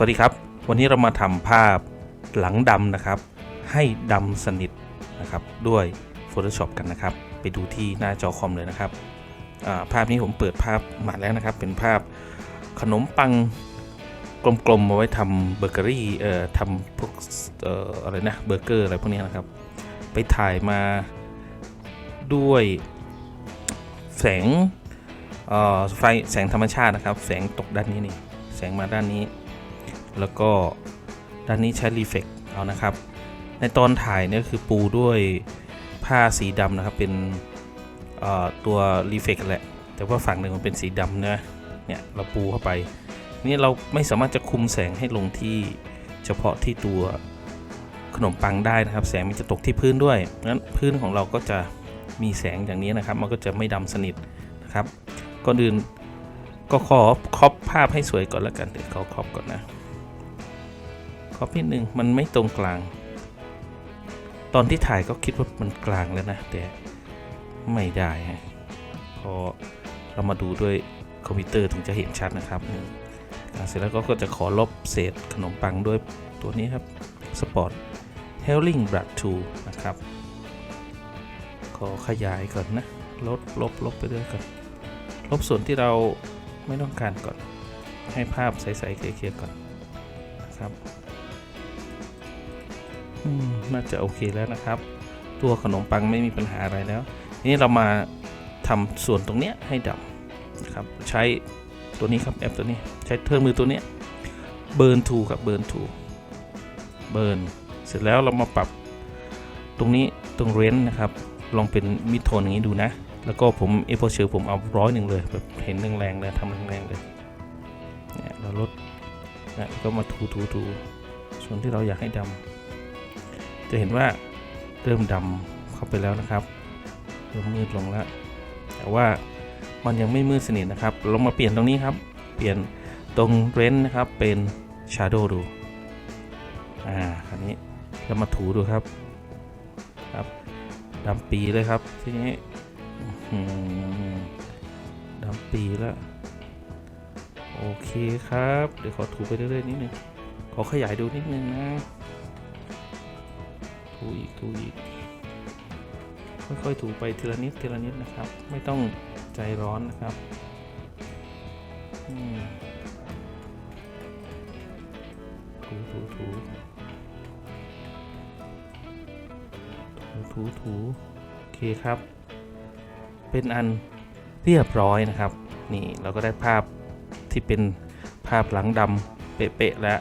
สวัสดีครับ วันนี้เรามาทำภาพหลังดำนะครับ ให้ดำสนิทนะครับด้วย Photoshop กันนะครับ ไปดูที่หน้าจอคอมเลยนะครับาภาพนี้ผมเปิดภาพมาแล้วนะครับ เป็นภาพขนมปังกลมๆเอาไว้ทำเบเกอรี่เอ่อทำพวกเอ่ออะไรนะเบอร์เกอร์อะไรพวกนี้นะครับ ไปถ่ายมาด้วยแสงเอ่อไฟแสงธรรมชาตินะครับ แสงตกด้านนี้นี่แสงมาด้านนี้ แล้วก็ด้านนี้ใช้รีเฟกเอานะครับ ในตอนถ่ายเนี่ยคือปูด้วยผ้าสีดำนะครับ เป็นตัวรีเฟกแหละ แต่ว่าฝั่งหนึ่งมันเป็นสีดำนะเนี่ยเราปูเข้าไป นี่เราไม่สามารถจะคุมแสงให้ลงที่เฉพาะที่ตัวขนมปังได้นะครับ แสงมันจะตกที่พื้นด้วยงั้นพื้นของเราก็จะมีแสงอย่างนี้นะครับ มันก็จะไม่ดำสนิทนะครับก่อนอื่นก็ขอครอปภาพให้สวยก่อนแล้วกันเดี๋ยวขอครอปก่อนนะ ครอปนิดนึงมันไม่ตรงกลาง ตอนที่ถ่ายก็คิดว่ามันกลางแล้วนะ แต่ไม่ได้ฮะพอเรามาดูด้วยคอมพิวเตอร์ถึงจะเห็นชัดนะครับเสร็จแล้วก็จะขอลบเศษขนมปังด้วยตัวนี้ครับ Spot Helling Blood 2นะครับ ขอขยายก่อนนะ ลดลบลบไปเรื่อยก่อน ลบส่วนที่เราไม่ต้องการก่อน ให้ภาพใสๆเคลียร์ๆก่อนนะครับ น่าจะโอเคแล้วนะครับ ตัวขนมปังไม่มีปัญหาอะไรแล้วทีนี้เรามาทำส่วนตรงเนี้ยให้ดำนะครับใช้ตัวนี้ครับแอปตัวนี้ใช้เครื่องมือตัวเนี้ยเบิร์นทูครับเบิร์นทูเบิร์นเสร็จแล้วเรามาปรับตรงนี้ตรงเรนนะครับ ลองเป็นมิดโทนอย่างนี้ดูนะ แล้วก็ผมเอโพเชอร์ผมเอาร้อยหนึ่งเลยแบบเห็นแรงๆเลยทำแรงๆเลยเนี่ยเราลดนะแล้วก็มาถูถูถูส่วนที่เราอยากให้ดำ จะเห็นว่าเริ่มดำเข้าไปแล้วนะครับเริ่มมืดลงแล้ว แต่ว่ามันยังไม่มืดสนิทนะครับ ลองมาเปลี่ยนตรงนี้ครับ เปลี่ยนตรงเรนนะครับเป็น Shadow ดู อ่าคราวนี้เรามาถูดูครับ ครับดำปีเลยครับ ทีนี้ดำปีแล้ว โอเคครับ เดี๋ยวขอถูไปเรื่อยๆนิดนึง ขอขยายดูนิดนึงนะ ถูอีกถูอีก ค่อยๆถูไปทีละนิดทีละนิดนะครับ ไม่ต้องใจร้อนนะครับถูถูถูถูถูถูโอเคครับ เป็นอันเรียบร้อยนะครับ นี่เราก็ได้ภาพที่เป็นภาพหลังดำเป๊ะๆแล้ว